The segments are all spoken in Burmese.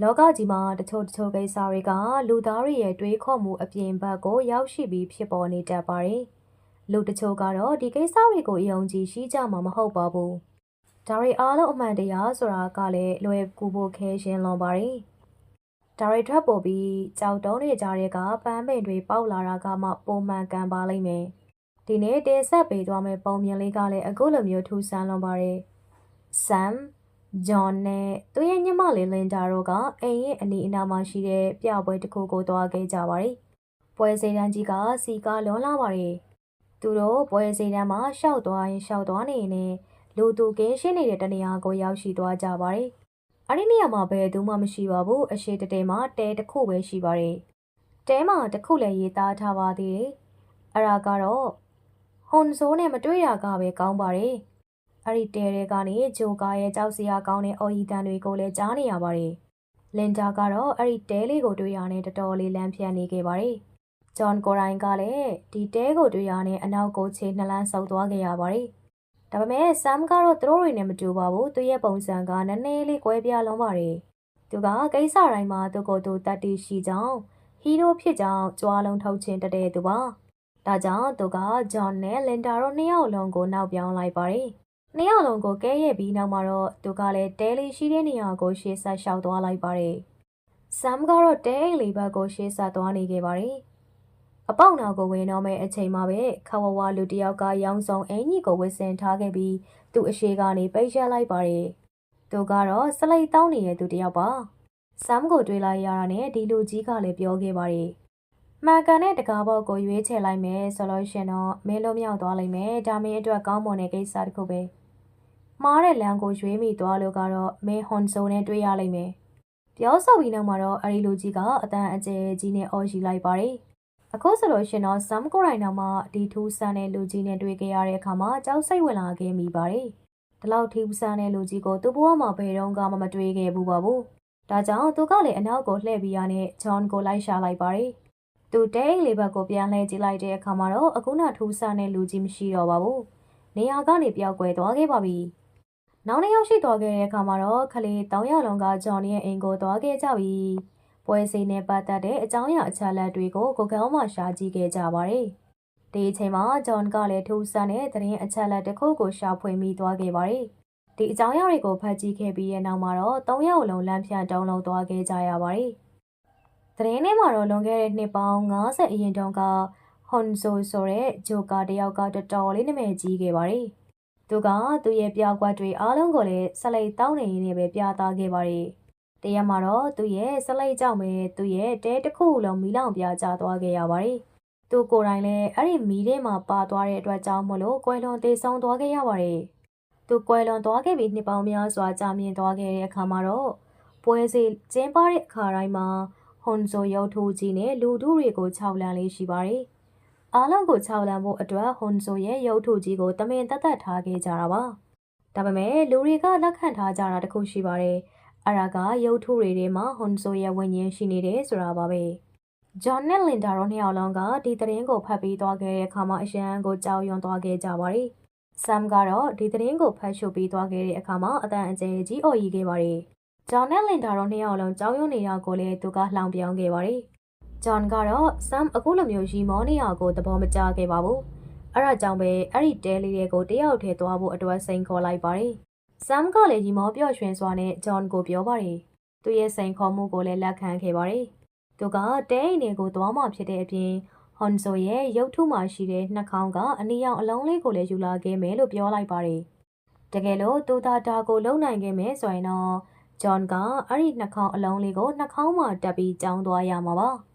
လောကကြီးမှာတချို့တချို့ကိစ္စတွေကလူသားတွေရဲ့တွေးခေါ်မှုအပြင်ဘက်ကိုရောက်ရှိပြီးဖြစ်ပေါ်နေတတ်ပါတယ်။လူတချို့ကတော့ဒီကိစ္စတွေကိုယုံကြည်ရှိကြမှာမဟုတ်ပါဘူး။ဒါတွေအားလုံးအမှန်တရားဆိုတာကလည်းလွယ်ကူဖို့ခဲရှင်လွန်ပါတယ်။ဒါတွေထွက်ပေါ်ပြီးကြောက်တုံးနေကြတဲ့ကပန်းပင်တွေပေါက်လာတာကမှပုံမှန်ကန်ပါလိမ့်မယ်။ဒီနေ့တင်ဆက်ပေးသွားမယ့်ပုံမြင်လေးကလည်းအခုလိုမျိုးထူးဆန်းလွန်ပါတယ်။ Sam ဂျွန်နဲ့သူ့ရဲ့ညီမလေးလင်ဒါတို့ကအိမ်ရဲ့အနီးအနားမှာရှိတဲ့ပြပွဲတစ်ခုကိုသွားခဲ့ကြပါတယ်။ပွဲစည်းတန်းကြီးကစီကားလွန်လာပါတယ်။သူတို့ပွဲစည်းတန်းမှာရှောက်သွားရင်ရှောက်သွားနေရင်လူသူကင်းရှင်းနေတဲ့တနေရာကိုရောက်ရှိသွားကြပါတယ်။အဲ့ဒီနေရာမှာဘယ်သူမှမရှိပါဘူး။အရှိတတဲမှာတဲတစ်ခုပဲရှိပါတယ်။တဲမှာတစ်ခုလည်းရေးသားထားပါသေးတယ်။အဲ့ဒါကတော့ဟွန်ဆိုးနဲ့မတွေ့ရကပဲကောင်းပါတယ်။ အဲ့ဒီတဲတဲကနေဂျိုကာရဲ့ကြောက်စရာကောင်းတဲ့အော်ရီတန်တွေကိုလည်းကြားနေရပါတယ်။လင်ဒါကတော့အဲ့ဒီတဲလေးကိုတွေ့ရတဲ့တော်တော်လေးလမ်းဖြတ်နေခဲ့ပါတယ်။ဂျွန်ကိုရိုင်းကလည်းဒီတဲကိုတွေ့ရတဲ့အနောက်ကိုခြေနှလန်းဆုပ်သွားခဲ့ရပါတယ်။ဒါပေမဲ့ဆမ်ကတော့သူတို့တွေနဲ့မတူပါဘူး။သူရဲ့ပုံစံကနည်းနည်းလေးကွဲပြားလွန်ပါတယ်။သူကကိစ္စတိုင်းမှာသူကိုယ်သူတတ်တည်ရှိကြောင်းဟီးရိုးဖြစ်ကြောင်းကြွားလုံးထုတ်ခြင်းတတဲ့သူပါ။ဒါကြောင့်သူကဂျွန်နဲ့လင်ဒါတို့နှစ်ယောက်လုံးကိုနောက်ပြောင်းလိုက်ပါတယ်။ နှစ်ယောက်လုံးကိုကဲရဲ့ပြီးနောက်မှာတော့သူကလည်းတဲလေးရှိတဲ့နေရာကိုရှေ့ဆက်လျှောက်သွားလိုက်ပါတယ်။ဆမ်ကတော့တဲအိမ်လေးဘက်ကိုရှေ့ဆက်သွားနေခဲ့ပါတယ်။အပေါက်နောက်ကိုဝင်တော့မဲ့အချိန်မှာပဲခဝဝလူတစ်ယောက်ကရောင်စုံအင်ကြီးကိုဝစ်စင်ထားခဲ့ပြီးသူ့အရှိကနေပိတ်ရက်လိုက်ပါတယ်။သူကတော့စလိတ်တောင်းနေတဲ့သူတစ်ယောက်ပါ။ဆမ်ကိုတွေ့လိုက်ရတာနဲ့ဒီလူကြီးကလည်းပြောခဲ့ပါတယ်။မှန်ကန်တဲ့တကားဘောက်ကိုရွေးချယ်လိုက်မယ်ဆိုလို့ရှင်တော့မင်းလုံးမြောက်သွားလိမ့်မယ်ဒါမင်းအတွက်ကောင်းမွန်တဲ့ကိစ္စတစ်ခုပဲ မှားတဲ့လမ်းကိုရွေးမိသွားလို့ကတော့မင်းဟွန်ဆိုနဲ့တွေ့ရလိမ့်မယ်ပြောဆိုပြီးနောက်မှာတော့အဲဒီလူကြီးကအတန်အကျယ်ကြီးနဲ့အော်ရှိလိုက်ပါတယ်အခုဆိုလို့ရှင်တော့ဆမ်ကိုရိုင်နောက်မှာဒီထူးဆန်းတဲ့လူကြီးနဲ့တွေ့ကြရတဲ့အခါမှာကြောက်စိတ်ဝင်လာခဲ့မိပါတယ်ဒီလောက်ထူးဆန်းတဲ့လူကြီးကိုသူ့ဘဝမှာဘယ်တော့မှမတွေ့ခဲ့ဘူးပါဘူးဒါကြောင့်သူကလည်းအနောက်ကိုလှည့်ပြီးရနဲ့ဂျွန်ကိုလိုက်ရှာလိုက်ပါတယ်သူတဲအိမ်လေးဘက်ကိုပြန်လှည့်ကြည့်လိုက်တဲ့အခါမှာတော့အခုနထူးဆန်းတဲ့လူကြီးမရှိတော့ပါဘူးနေရာကနေပျောက်ကွယ်သွားခဲ့ပါပြီ။ နောက်နှစ်ယောက်ရှိသွားခဲ့တဲ့အခါမှာတော့ခလေး၃ယောက်လုံးကဂျွန်ရဲ့အိမ်ကိုသွားခဲ့ကြပြီ။ပွဲစီနဲ့ပတ်သက်တဲ့အကြောင်းအရာအချက်အလက်တွေကိုကိုကောင်းမှရှာကြည့်ခဲ့ကြပါတယ်။ဒီအချိန်မှာဂျွန်ကလည်းထူးဆန်းတဲ့သတင်းအချက်အလက်တစ်ခုကိုရှာဖွေမိသွားခဲ့ပါတယ်။ဒီအကြောင်းအရာတွေကိုဖတ်ကြည့်ခဲ့ပြီးတဲ့နောက်မှာတော့၃ယောက်လုံးလမ်းဖြန့်တုံးလုံးသွားခဲ့ကြရပါတယ်။သတင်းထဲမှာတော့လွန်ခဲ့တဲ့နှစ်ပေါင်း90အရင်တုန်းကဟွန်ဆိုဆိုတဲ့ဂျိုကာတယောက်ကတော်တော်လေးနာမည်ကြီးခဲ့ပါတယ်။ သူကသူ့ရဲ့ပြကွက်တွေအားလုံးကိုလည်းဆက်လက်တောင်းနေရင်းနဲ့ပဲပြသခဲ့ပါတယ်။တရက်မှာတော့သူ့ရဲ့ဆက်လက်ကြောင့်ပဲသူ့ရဲ့တဲတစ်ခုလုံးမီးလောင်ပြကျသွားခဲ့ရပါတယ်။သူကိုယ်တိုင်လည်းအဲ့ဒီမီးထဲမှာပါသွားတဲ့အတွက်ကြောင့်မလို့ကွယ်လွန်သေးဆုံးသွားခဲ့ရပါတယ်။သူကွယ်လွန်သွားခဲ့ပြီးနှစ်ပေါင်းများစွာကြာမြင့်သွားခဲ့တဲ့အခါမှာတော့ပွဲစီကျင်းပတဲ့အခါတိုင်းမှာဟွန်ဆိုရုပ်ထုကြီးနဲ့လူထုတွေကိုခြောက်လန့်လေးရှိပါတယ်။ အားလုံးကိုခြောက်လန့်ဖို့အတွက်ဟွန်ဆိုရဲ့ရုပ်ထုကြီးကိုတမင်တက်တက်ထားခဲ့ကြတာပါ။ဒါပေမဲ့လူတွေကလက်ခံထားကြတာတခုရှိပါတယ်။အရာကရုပ်ထုတွေထဲမှာဟွန်ဆိုရဲ့ဝိညာဉ်ရှိနေတယ်ဆိုတာပါပဲ။ဂျွန်နဲ့လင်ဒါတို့နှစ်ယောက်လုံးကဒီသတင်းကိုဖတ်ပြီးသွားခဲ့တဲ့အခါမှာအရန်ကိုကြောက်ရွံ့သွားခဲ့ကြပါတယ်။ဆမ်ကတော့ဒီသတင်းကိုဖတ်ရှုပ်ပြီးသွားခဲ့တဲ့အခါမှာအတန်အကျယ်ကြီးအော်ရီခဲ့ပါတယ်။ဂျွန်နဲ့လင်ဒါတို့နှစ်ယောက်လုံးကြောက်ရွံ့နေတာကိုလည်းသူကလှောင်ပြောင်းခဲ့ပါတယ်။ ဂျွန်ကတော့ဆမ်အခုလိုမျိုးရီမောနေရကိုသဘောမကျခဲ့ပါဘူး။အဲ့ဒါကြောင့်ပဲအဲ့ဒီတဲလေးတွေကိုတယောက်ထဲသွားဖို့အတွက်စိန်ခေါ်လိုက်ပါတယ်။ဆမ်ကလည်းရီမောပျော့ရွှင်စွာနဲ့ဂျွန်ကိုပြောပါတယ်။သူရဲ့စိန်ခေါ်မှုကိုလည်းလက်ခံခဲ့ပါတယ်။သူကတဲအိမ်တွေကိုသွားမှဖြစ်တဲ့အပြင်ဟွန်ဆိုရဲ့ရုပ်ထုမှရှိတဲ့နှာခေါင်းကအနီရောင်အလုံးလေးကိုလည်းယူလာခဲ့မယ်လို့ပြောလိုက်ပါတယ်။တကယ်လို့သူသာဒါကိုလုံနိုင်ခဲ့မယ်ဆိုရင်တော့ဂျွန်ကအဲ့ဒီနှာခေါင်းအလုံးလေးကိုနှာခေါင်းမှာတက်ပြီးကြောင်းသွားရမှာပါ။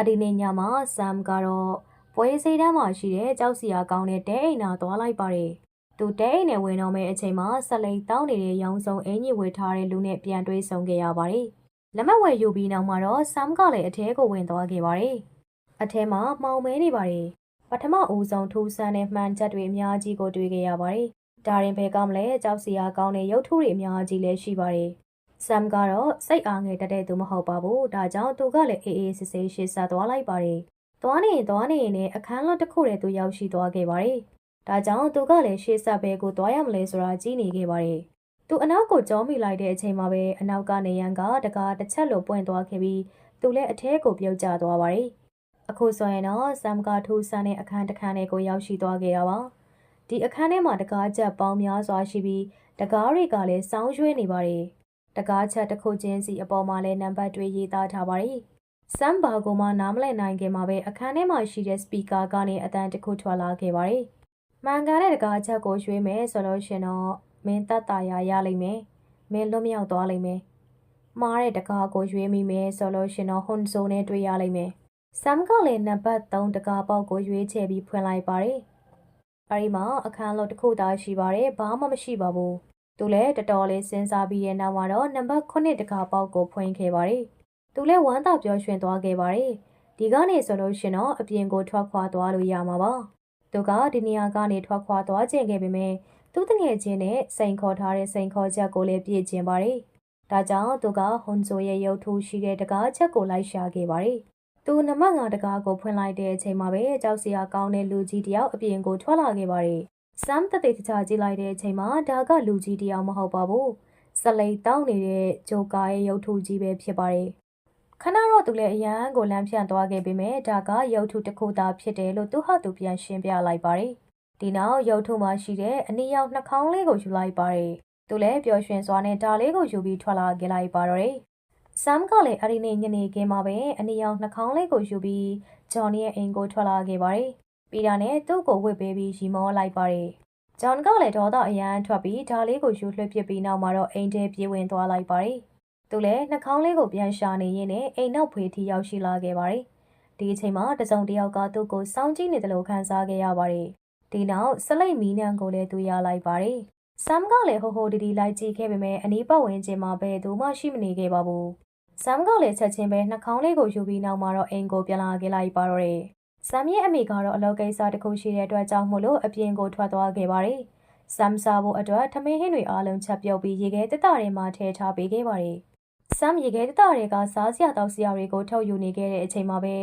အဲ့ဒီနေ့ညမှာဆမ်ကတော့ပွဲစိတန်းမှာရှိတဲ့ကြောက်စရာကောင်းတဲ့တဲအိမ်နာသွားလိုက်ပါတယ်။သူတဲအိမ်နဲ့ဝင်တော့မယ့်အချိန်မှာဆက်လိတ်တောင်းနေတဲ့ရောင်စုံအင်ကြီးဝေထားတဲ့လူနဲ့ပြန်တွေ့ဆုံခဲ့ရပါတယ်။လက်မဝယ်ယူပြီးနောက်မှာတော့ဆမ်ကလည်းအထဲကိုဝင်သွားခဲ့ပါတယ်။အထဲမှာမှောင်မဲနေပါတယ်။ပထမဦးဆုံးထူးဆန်းတဲ့မှန်ချက်တွေအများကြီးကိုတွေ့ခဲ့ရပါတယ်။ဒါရင်ဘယ်ကမလဲကြောက်စရာကောင်းတဲ့ရုပ်ထုတွေအများကြီးလည်းရှိပါတယ်။ ဆမ်ကတော့စိတ်အားငယ်တတ်တဲ့သူမဟုတ်ပါဘူး။ဒါကြောင့်သူကလည်းအေးအေးဆေးဆေးရှေ့ဆက်သွားလိုက်ပါတယ်။သွားနေရင်သွားနေရင်လည်းအခန်းလွတ်တစ်ခုတည်းသူရောက်ရှိသွားခဲ့ပါတယ်။ဒါကြောင့်သူကလည်းရှေ့ဆက်ဘဲကိုသွားရမလဲဆိုတာကြည့်နေခဲ့ပါတယ်။သူအနောက်ကိုကြောမိလိုက်တဲ့အချိန်မှာပဲအနောက်ကနေရန်ကတကားတစ်ချက်လိုပွင့်သွားခဲ့ပြီးသူလည်းအထဲကိုပြုတ်ကျသွားပါတယ်။အခုဆိုရင်တော့ဆမ်ကထူဆန်တဲ့အခန်းတစ်ခန်းလေးကိုရောက်ရှိသွားခဲ့တာပါ။ဒီအခန်းထဲမှာတကားချက်ပေါင်းများစွာရှိပြီးတကားတွေကလည်းစောင်းရွှေ့နေပါတယ်။ တကားချက်တစ်ခုချင်းစီအပေါ်မှာလည်းနံပါတ်တွေရေးသားထားပါတယ်။ဆမ်ဘာကိုမှနားမလည်နိုင်ခင်မှာပဲအခန်းထဲမှာရှိတဲ့စပီကာကနေအတန်တစ်ခုထွက်လာခဲ့ပါတယ်။မှန်ကန်တဲ့တကားချက်ကိုရွှေ့မယ်ဆိုလို့ရှင်တော့မင်းတတ်တာရရလိမ့်မယ်။မင်းလွတ်မြောက်သွားလိမ့်မယ်။မှားတဲ့တကားကိုရွေးမိမယ်ဆိုလို့ရှင်တော့ဟွန်ဆိုနဲ့တွေ့ရလိမ့်မယ်။ဆမ်ကလည်းနံပါတ်3တကားပေါက်ကိုရွေးချယ်ပြီးဖွင့်လိုက်ပါတယ်။အဲဒီမှာအခန်းလို့တစ်ခုသာရှိပါတယ်။ဘာမှမရှိပါဘူး။ သူလည်းတော်တော်လေးစဉ်းစားပြီးတဲ့နောက်မှာတော့နံပါတ်9တကားပေါက်ကိုဖွင့်ခဲ့ပါတယ်။သူလည်းဝမ်းသာပျော်ရွှင်သွားခဲ့ပါတယ်။ဒီကနေဆိုလို့ရှင်တော့အပြင်ကိုထွက်ခွာသွားလို့ရမှာပါ။သူကဒီနေရာကနေထွက်ခွာသွားခြင်းခဲ့ပေမဲ့သူတငယ်ချင်းနဲ့စိန်ခေါ်ထားတဲ့စိန်ခေါ်ချက်ကိုလည်းပြည့်ကျင်ပါတယ်။ဒါကြောင့်သူကဟွန်ဆိုရဲ့ရုပ်ထုရှိတဲ့တကားချက်ကိုလိုက်ရှာခဲ့ပါတယ်။သူနမငါတကားကိုဖွင့်လိုက်တဲ့အချိန်မှာပဲကြောက်စရာကောင်းတဲ့လူကြီးတယောက်အပြင်ကိုထွက်လာခဲ့ပါတယ်။ ဆမ်တသိတချာကြည့်လိုက်တဲ့အချိန်မှာဒါကလူကြီးတယောက်မဟုတ်ပါဘူး။စလိတ်တောင်းနေတဲ့ဂျိုကာရဲ့ရုပ်ထုကြီးပဲဖြစ်ပါတယ်။ခဏတော့သူလည်းအရန်ကိုလမ်းဖြန့်သွားခဲ့ပေမဲ့ဒါကရုပ်ထုတစ်ခုသာဖြစ်တယ်လို့သူဟာသူပြန်ရှင်းပြလိုက်ပါတယ်။ဒီနောက်ရုပ်ထုမှာရှိတဲ့အနီရောင်နှာခေါင်းလေးကိုယူလိုက်ပါတယ်။သူလည်းပျော်ရွှင်စွာနဲ့ဒါလေးကိုယူပြီးထွက်လာခဲ့လိုက်ပါတော့တယ်။ဆမ်ကလည်းအဲ့ဒီနေ့ညနေခင်းမှာပဲအနီရောင်နှာခေါင်းလေးကိုယူပြီးဂျွန်ရဲ့အိမ်ကိုထွက်လာခဲ့ပါတယ်။ ပြီးတာနဲ့သူ့ကိုဝစ်ပေးပြီးရီမောလိုက်ပါတယ်။ဂျွန်ကလည်းဒေါသအရန်ထွက်ပြီးဒါလေးကိုယူလွှတ်ပစ်ပြီးနောက်မှာတော့အိမ်ထဲပြေးဝင်သွားလိုက်ပါတယ်။သူလည်းနှာခေါင်းလေးကိုပြန်ရှာနေရင်းနဲ့အိမ်နောက်ဖေးထိရောက်ရှိလာခဲ့ပါတယ်။ဒီအချိန်မှာတစုံတစ်ယောက်ကသူ့ကိုစောင့်ကြည့်နေတယ်လို့ခံစားခဲ့ရပါတယ်။ဒီနောက်စလိတ်မီးနံကိုလည်းသူရလိုက်ပါတယ်။ဆမ်ကလည်းဟိုဟိုဒီဒီလိုက်ကြည့်ခဲ့ပေမဲ့အနီးပတ်ဝန်းကျင်မှာဘယ်သူမှရှိမနေခဲ့ပါဘူး။ဆမ်ကလည်းချက်ချင်းပဲနှာခေါင်းလေးကိုယူပြီးနောက်မှာတော့အိမ်ကိုပြန်လာခဲ့လိုက်ပါတော့တယ်။ ဆမ်ရဲ့အမိကတော့အလုပ်ကိစ္စတစ်ခုရှိတဲ့အတွက်ကြောင့်မို့လို့အပြင်ကိုထွက်သွားခဲ့ပါတယ်။ဆမ်စားဖို့အတွက်ထမင်းဟင်းတွေအားလုံးချက်ပြုတ်ပြီးရေခဲတက်တာတွေမှာထည့်ထားပေးခဲ့ပါတယ်။ဆမ်ရေခဲတက်တာတွေကစားစရာတောက်စရာတွေကိုထုတ်ယူနေခဲ့တဲ့အချိန်မှာပဲ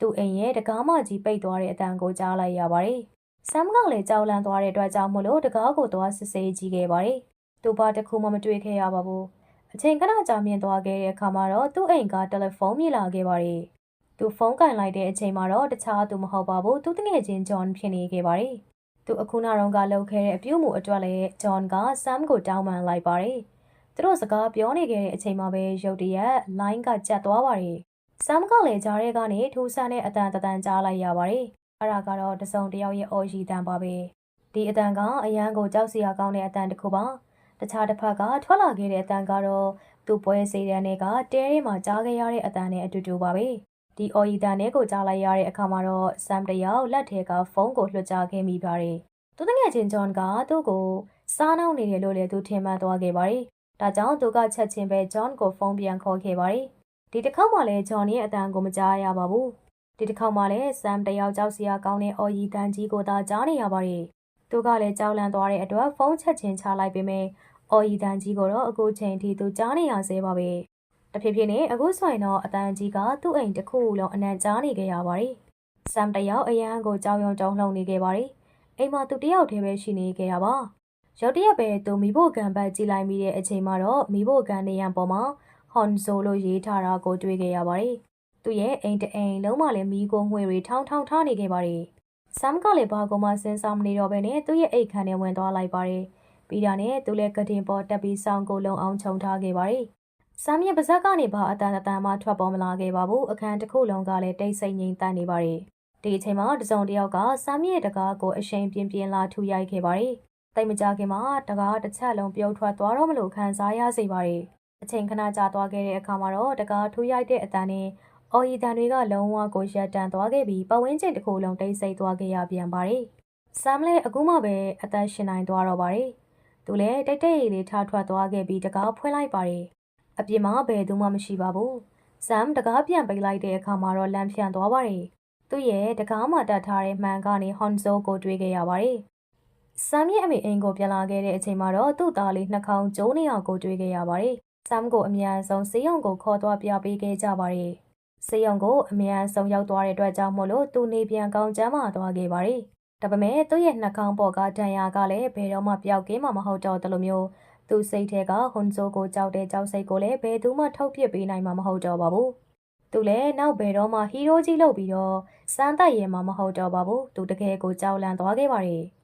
သူ့အိမ်ရဲ့တကားမကြီးပိတ်သွားတဲ့အတန်ကိုကြားလိုက်ရပါတယ်။ဆမ်ကလည်းကြောက်လန့်သွားတဲ့အတွက်ကြောင့်မို့လို့တကားကိုသွားစစ်ဆေးကြည့်ခဲ့ပါတယ်။သူဘာတစ်ခုမှမတွေ့ခဲ့ရပါဘူး။အချိန်ခဏကြာမြင့်သွားခဲ့တဲ့အခါမှာတော့သူ့အိမ်ကတယ်လီဖုန်းမြည်လာခဲ့ပါတယ်။ သူဖုန်းကင်လိုက်တဲ့အချိန်မှာတော့တခြားသူမဟုတ်ပါဘူး။သူတငယ်ချင်းဂျွန်ဖြစ်နေခဲ့ပါတယ်။သူအခုနောက်တော့ကလှုပ်ခဲ့တဲ့အပြုတ်မှုအတွက်လည်းဂျွန်ကဆမ်ကိုတောင်းပန်လိုက်ပါတယ်။သူတို့စကားပြောနေခဲ့တဲ့အချိန်မှာပဲရုတ်တရက်လိုင်းကကျတ်သွားပါတယ်။ဆမ်ကလည်းကြားထဲကနေထူးဆန်းတဲ့အတန်တန်ကြားလိုက်ရပါတယ်။အဲ့ဒါကတော့တစုံတယောက်ရဲ့အော်ရီတန်ပါပဲ။ဒီအတန်ကအရန်ကိုကြောက်စရာကောင်းတဲ့အတန်တစ်ခုပါ။တခြားတစ်ဖက်ကထွက်လာခဲ့တဲ့အတန်ကတော့သူ့ပွဲစေးတဲ့နဲ့ကတဲထဲမှာကြားခဲ့ရတဲ့အတန်နဲ့အတူတူပါပဲ။ ဒီအော်ရီတန်နဲ့ကိုကြားလိုက်ရတဲ့အခါမှာတော့ဆမ်တယောက်လက်ထဲကဖုန်းကိုလွှတ်ချခဲ့မိပါတယ်။သူတငယ်ချင်းဂျွန်ကသူ့ကိုစားနှောင်းနေတယ်လို့လည်းသူထင်မှန်သွားခဲ့ပါတယ်။ဒါကြောင့်သူကချက်ချင်းပဲဂျွန်ကိုဖုန်းပြန်ခေါ်ခဲ့ပါတယ်။ဒီတစ်ခေါက်မှလည်းဂျွန်ရဲ့အတန်ကိုမကြားရပါဘူး။ဒီတစ်ခေါက်မှလည်းဆမ်တယောက်ကြောက်စရာကောင်းတဲ့အော်ရီတန်ကြီးကိုသာကြားနေရပါတယ်။သူကလည်းကြောက်လန့်သွားတဲ့အတွက်ဖုန်းချက်ချင်းချလိုက်ပေမဲ့အော်ရီတန်ကြီးကိုတော့အခုချိန်ထိသူကြားနေရသေးပါပဲ။ တဖြည်းဖြည်းနဲ့အခုဆိုရင်တော့အတန်ကြီးကသူ့အိမ်တစ်ခုလုံးအနံ့ကြားနေခဲ့ရပါတယ်။ဆမ်တယောက်အရန်ကိုကြောက်ရွံ့ကြောက်လှုံနေခဲ့ပါတယ်။အိမ်မှာသူတယောက်တည်းပဲရှိနေခဲ့တာပါ။ရုတ်တရက်ပဲသူမိဖို့ကံပတ်ကြည့်လိုက်မိတဲ့အချိန်မှာတော့မိဖို့ကံနေရန်ပေါ်မှာဟွန်ဆိုလို့ရေးထားတာကိုတွေ့ခဲ့ရပါတယ်။သူ့ရဲ့အိမ်တအိမ်လုံးမလည်းမိကိုငွေတွေထောင်းထောင်းထားနေခဲ့ပါတယ်။ဆမ်ကလည်းဘာကောမှစဉ်းစားမနေတော့ဘဲနဲ့သူ့ရဲ့အိတ်ခမ်းထဲဝင်သွားလိုက်ပါတယ်။ပြီးတာနဲ့သူလည်းကတင်ပေါ်တက်ပြီးစောင်းကိုလုံအောင်ခြုံထားခဲ့ပါတယ်။ ဆမ်ရဲ့ပါဇက်ကနေဘာအတန်အတန်မှထွက်ပေါ်မလာခဲ့ပါဘူး။အခန်းတစ်ခုလုံးကလည်းတိတ်ဆိတ်ငြိမ်သက်နေပါတယ်။ဒီအချိန်မှာတစုံတစ်ယောက်ကဆမ်ရဲ့တကားကိုအရှိန်ပြင်းပြင်းလာထူရိုက်ခဲ့ပါတယ်။တိတ်မကြခင်မှာတကားတစ်ချက်လုံးပြုတ်ထွက်သွားတော့မလို့ခံစားရစေပါတယ်။အချိန်ခဏကြာသွားခဲ့တဲ့အခါမှာတော့တကားထူရိုက်တဲ့အတန်နဲ့အော်ရီတန်တွေကလုံးဝကိုရပ်တန့်သွားခဲ့ပြီးပဝင်းကျင်တစ်ခုလုံးတိတ်ဆိတ်သွားခဲ့ရပြန်ပါတယ်။ဆမ်လည်းအခုမှပဲအသက်ရှင်နိုင်သွားတော့ပါတယ်။သူလည်းတိတ်တိတ်လေးထားထွက်သွားခဲ့ပြီးတကားဖွင့်လိုက်ပါတယ်။ အပြင်မှာဘယ်သူမှမရှိပါဘူး။ဆမ်တကားပြန်ပိတ်လိုက်တဲ့အခါမှာတော့လမ်းဖြန့်သွားပါတယ်။သူ့ရဲ့တကားမှာတတ်ထားတဲ့မှန်ကနေဟွန်ဇိုကိုတွေ့ခဲ့ရပါတယ်။ဆမ်ရဲ့အမေအိမ်ကိုပြန်လာခဲ့တဲ့အချိန်မှာတော့သူ့သားလေးနှာခေါင်းကျိုးနေအောင်ကိုတွေ့ခဲ့ရပါတယ်။ဆမ်ကိုအမြန်ဆုံးစေးရုံကိုခေါ်သွားပြပေးခဲ့ကြပါတယ်။စေးရုံကိုအမြန်ဆုံးရောက်သွားတဲ့အတွက်ကြောင့်မို့လို့သူနေပြန်ကောင်းကျမ်းမာသွားခဲ့ပါတယ်။ဒါပေမဲ့သူ့ရဲ့နှာခေါင်းပေါ်ကဒဏ်ရာကလည်းဘယ်တော့မှပျောက်ကင်းမှာမဟုတ်တော့တယ်လို့မျိုး။ သူစိတ်ထဲကဟွန်ဆိုကိုကြောက်တဲ့ကြောက်စိတ်ကိုလည်းဘယ်သူမှထုတ်ပစ်ပေးနိုင်မှာမဟုတ်တော့ပါဘူး။သူလည်းနောက်ဘယ်တော့မှဟီးရိုးကြီးလုပ်ပြီးတော့စမ်းသပ်ရဲမှာမဟုတ်တော့ပါဘူး။သူတကယ်ကိုကြောက်လန့်သွားခဲ့ပါတယ်။